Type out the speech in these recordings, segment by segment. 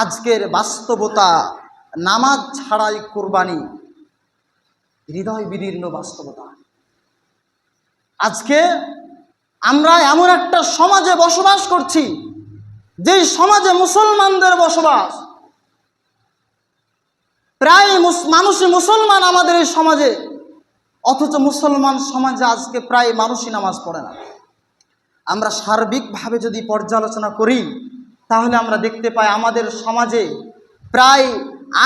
আজকের বাস্তবতা নামাজ ছাড়াই কোরবানি, হৃদয় বিদীর্ণ বাস্তবতা। আজকে আমরা এমন একটা সমাজে বসবাস করছি, যেই সমাজে মুসলমানদের বসবাস। প্রায় মানুষই মুসলমান আমাদের এই সমাজে, অথচ মুসলমান সমাজে আজকে প্রায় মানুষই নামাজ পড়ে না। আমরা সার্বিকভাবে যদি পর্যালোচনা করি তাহলে আমরা দেখতে পাই আমাদের সমাজে প্রায়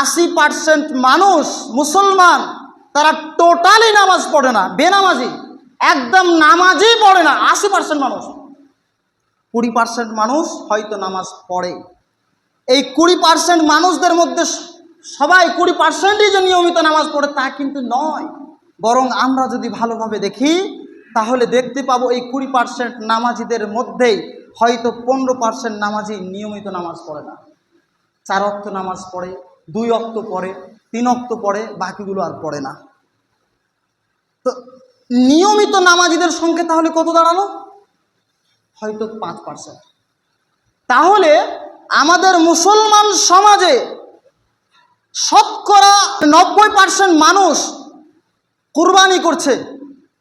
আশি পার্সেন্ট মানুষ মুসলমান, তারা টোটালি নামাজ পড়ে না, বেনামাজি, একদম নামাজই পড়ে না, আশি পার্সেন্ট মানুষ। কুড়ি পার্সেন্ট মানুষ হয়তো নামাজ পড়ে। এই কুড়ি পার্সেন্ট মানুষদের মধ্যে সবাই কুড়ি পার্সেন্টই যে নিয়মিত নামাজ পড়ে তা কিন্তু নয়। বরং আমরা যদি ভালোভাবে দেখি, তাহলে দেখতে পাবো এই কুড়ি পার্সেন্ট নামাজিদের মধ্যেই হয়তো পনেরো পার্সেন্ট নামাজি নিয়মিত নামাজ পড়ে না। চার অক্ত নামাজ পড়ে, দুই অক্ত পড়ে, তিন অক্ত পড়ে, বাকিগুলো আর পড়ে না। তো নিয়মিত নামাজিদের সংখ্যা তাহলে কত দাঁড়াল? হয়তো পাঁচ পার্সেন্ট। তাহলে আমাদের মুসলমান সমাজে শতকরা নব্বই পার্সেন্ট মানুষ কুরবানি করছে,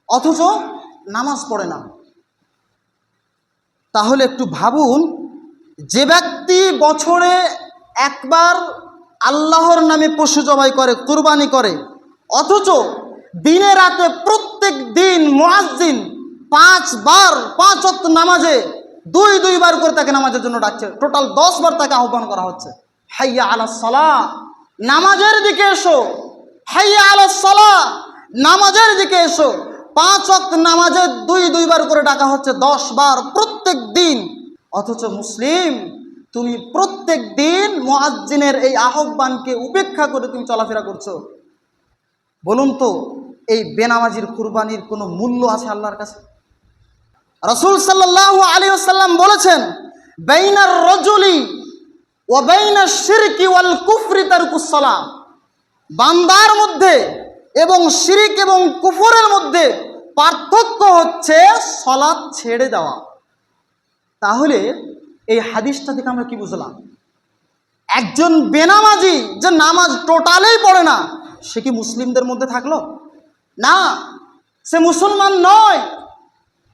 অথচ নামাজ পড়ে না। তাহলে একটু ভাবুন, যে ব্যক্তি বছরে একবার আল্লাহর নামে পশু জবাই করে, কুরবানি করে, অথচ দিনে রাতে প্রত্যেক দিন মুয়াজ্জিন পাঁচবার, পাঁচ নামাজে দুই, দুইবার করে তাকে নামাজের জন্য ডাকছে। টোটাল দশ বার তাকে আহ্বান করা হচ্ছে। হাইয়া আলা সলা, নামাজের দিকে এসো। হাইয়া আলা সলা, নামাজের দিকে এসো। পাঁচ অক্ত নামাজে দুই দুইবার করে ডাকা হচ্ছে, দশ বার প্রত্যেক দিন। অথচ মুসলিম, তুমি প্রত্যেক দিন মুয়াজ্জিনের এই আহ্বানকে উপেক্ষা করে তুমি চলাফেরা করছ। বলুন তো, এই বেনামাজির কুরবানির কোনো মূল্য আছে আল্লাহর কাছে? রসুল সাল্লাহ আলী আসাল্লাম বলেছেন, বেইনার রজলি ও বেইনার শিরকি ওয়াল কুফরি তার কুসলা বান্দার মধ্যে এবং শিরিক এবং কুফরের মধ্যে পার্থক্য হচ্ছে সলাৎ ছেড়ে দেওয়া। তাহলে এই হাদিসটা থেকে আমরা কি বুঝলাম? একজন বেনামাজি যে নামাজ টোটালেই পড়ে না, সে কি মুসলিমদের মধ্যে থাকল? না, সে মুসলমান নয়।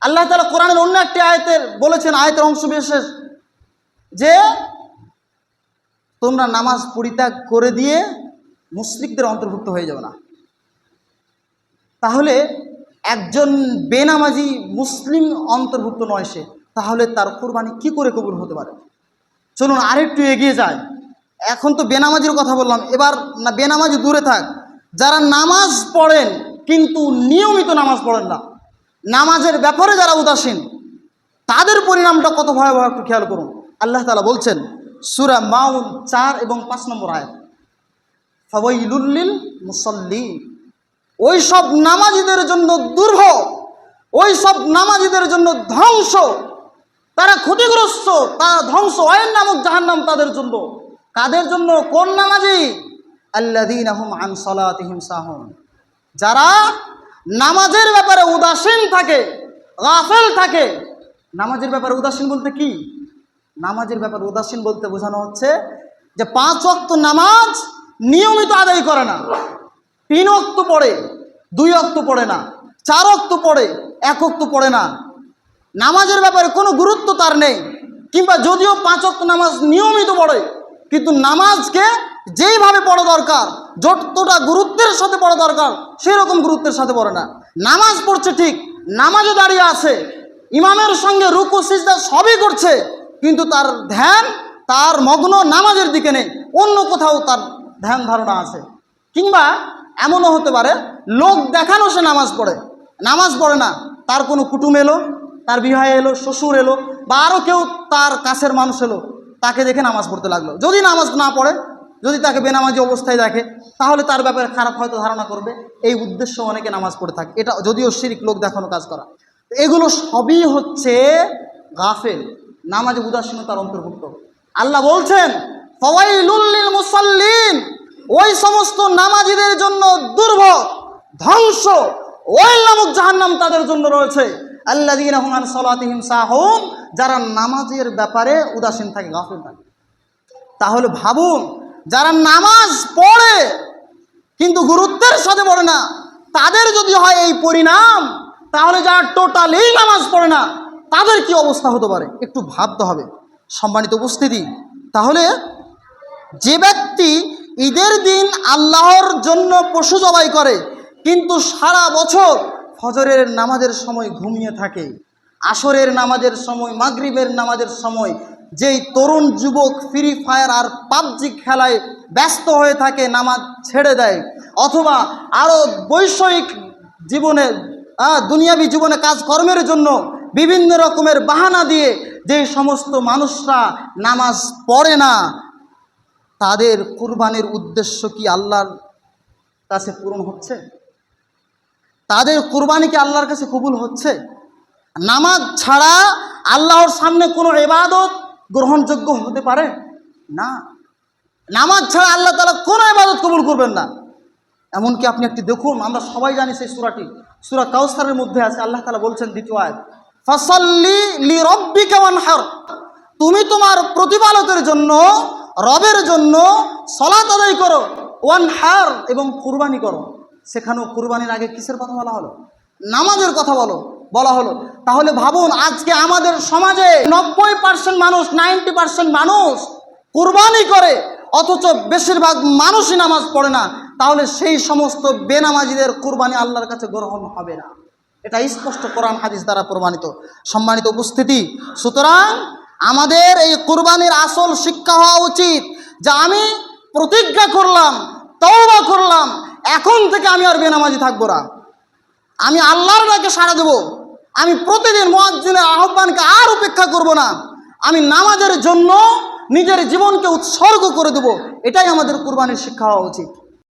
আল্লাহ তালা কোরআনের অন্য একটি আয়তের বলেছেন, আয়তের অংশ বিশেষ যে তোমরা নামাজ পরিত্যাগ করে দিয়ে মুসলিকদের অন্তর্ভুক্ত হয়ে যাবে না। তাহলে একজন বেনামাজি মুসলিম অন্তর্ভুক্ত নয় সে, তাহলে তার কোরবানি কি করে কবুল হতে পারে? চলুন আরেকটু এগিয়ে যায় এখন তো বেনামাজির কথা বললাম, এবার না বেনামাজি দূরে থাক। যারা নামাজ পড়েন, কিন্তু নিয়মিত নামাজ পড়েন না, নামাজের ব্যাপারে যারা উদাসীন, তাদের পরিণামটা কত ভয়াবহ একটু খেয়াল করুন। আল্লাহ তালা বলছেন, সুরা মাউন চার এবং পাঁচ নম্বর আয়াত ফবইলুল্লিল মুসল্লি ওই সব নামাজিদের জন্য দুর্ভোগ ওই সব নামাজিদের জন্য ধ্বংস। তারা ক্ষতিগ্রস্ত তারা ধ্বংস অয়ের নামক জাহান্নাম তাদের জন্য। কাদের জন্য? কোন নামাজি? আল্লাদিন আহম আন সাহন। যারা নামাজের ব্যাপারে উদাসীন থাকে, গাফেল থাকে, নামাজের ব্যাপারে উদাসীন বলতে কি? নামাজের ব্যাপারে উদাসীন বলতে বোঝানো হচ্ছে যে পাঁচ অক্ত নামাজ নিয়মিত আদায় করে না। তিন অক্ত পড়ে দুই অক্ত পড়ে না, চার অক্ত পড়ে, এক অক্ত পড়ে না। নামাজের ব্যাপারে কোনো গুরুত্ব তার নেই, কিংবা যদিও পাঁচ অক্ত নামাজ নিয়মিত পড়ে, কিন্তু নামাজকে যেইভাবে পড়া দরকার, যতটা গুরুত্বের সাথে পড়া দরকার সেই রকম গুরুত্বের সাথে পড়ে না। নামাজ পড়ছে ঠিক, নামাজে দাঁড়িয়ে আছে, ইমামের সঙ্গে রুকু, সিজদা সবই করছে, কিন্তু তার ধ্যান, তার মগ্ন নামাজের দিকে নেই, অন্য কোথাও তার ধ্যান ধারণা আছে। কিংবা এমনও হতে পারে, লোক দেখানো সে নামাজ পড়ে। নামাজ পড়ে না, তার কোনো কুটুম এলো, তার বিবাহ এলো, শ্বশুর এলো, বা আরও কেউ তার কাছের মানুষ এলো, তাকে দেখে নামাজ পড়তে লাগল। যদি নামাজ না পড়ে, যদি তাকে বেনামাজি অবস্থায় দেখে, তাহলে তার ব্যাপারে খারাপ হয়তো ধারণা করবে। এই উদ্দেশ্য অনেকে নামাজ পড়ে থাকে। এটা যদিও শিরিক, লোক দেখানো কাজ করা। এগুলো সবই হচ্ছে গাফেল, নামাজে উদাসীনতার অন্তর্ভুক্ত। আল্লাহ বলছেন মুসাল্লিন ওই সমস্ত নামাজিদের জন্য দুর্ভোগ, ধ্বংস, ওই নামক জাহান্নাম তাদের জন্য রয়েছে। আল্লাহ রহমান সলাতিহিম সাহম যারা নামাজের ব্যাপারে উদাসীন থাকে, গাফিল থাকে। তাহলে ভাবুন, যারা নামাজ পড়ে, কিন্তু গুরুত্বের সাথে পড়ে না, তাদের যদি হয় এই পরিণাম, তাহলে যারা টোটালি নামাজ পড়ে না, তাদের কি অবস্থা হতে পারে? একটু ভাবতে হবে। সম্মানিত উপস্থিতি, তাহলে যে ব্যক্তি ঈদের দিন আল্লাহর জন্য পশু জবাই করে, কিন্তু সারা বছর ফজরের নামাজের সময় ঘুমিয়ে থাকে। আসরের নামাজের সময়, মাগরিবের নামাজের সময় যেই তরুণ যুবক ফ্রি ফায়ার আর পাবজি খেলায় ব্যস্ত হয়ে থাকে, নামাজ ছেড়ে দেয়। অথবা আরও বৈষয়িক জীবনে দুনিয়াবী জীবনে কাজকর্মের জন্য বিভিন্ন রকমের বাহানা দিয়ে যে সমস্ত মানুষরা নামাজ পড়ে না তাদের কুরবানির উদ্দেশ্য কি আল্লাহর কাছে পূরণ হচ্ছে? তাদের কুরবানি কি আল্লাহর কাছে কবুল হচ্ছে? নামাজ ছাড়া আল্লাহর সামনে কোনো এবাদত গ্রহণযোগ্য হতে পারে? না। নামাজ ছাড়া আল্লাহ তালা কোনো এবাদত কবুল করবেন না। এমনকি আপনি একটি দেখুন, আমরা সবাই জানি সেই সুরাটি। সুরা কাউসারের মধ্যে আছে, আল্লাহ তালা বলছেন দ্বিতীয় আয়াত, ফসল্লি লি রব্বি কেমন হার তুমি তোমার প্রতিপালকের জন্য রবের জন্য সলাত আদায় করো। ওয়ান হার এবং কুরবানি করো। সেখানেও কুরবানির আগে কিসের কথা বলা হলো? নামাজের কথা বলো, বলা হলো। তাহলে ভাবুন, আজকে আমাদের সমাজে নব্বই পার্সেন্ট মানুষ, নাইনটি পার্সেন্ট মানুষ কুরবানি করে, অথচ বেশিরভাগ মানুষই নামাজ পড়ে না। তাহলে সেই সমস্ত বেনামাজিদের কুরবানি আল্লাহর কাছে গ্রহণ হবে না। এটা স্পষ্ট কোরআন হাদিস দ্বারা প্রমাণিত। সম্মানিত উপস্থিতি। সুতরাং আমাদের এই কুরবানির আসল শিক্ষা হওয়া উচিত যে আমি প্রতিজ্ঞা করলাম, তওবা করলাম, এখন থেকে আমি আর বেনামাজি থাকব না। আমি আল্লাহর ডাকে সাড়া দেব। আমি প্রতিদিন মোয়াজ্জিনের আহ্বানকে আর উপেক্ষা করব না। আমি নামাজের জন্য নিজের জীবনকে উৎসর্গ করে দেব। এটাই আমাদের কুরবানির শিক্ষা হওয়া উচিত।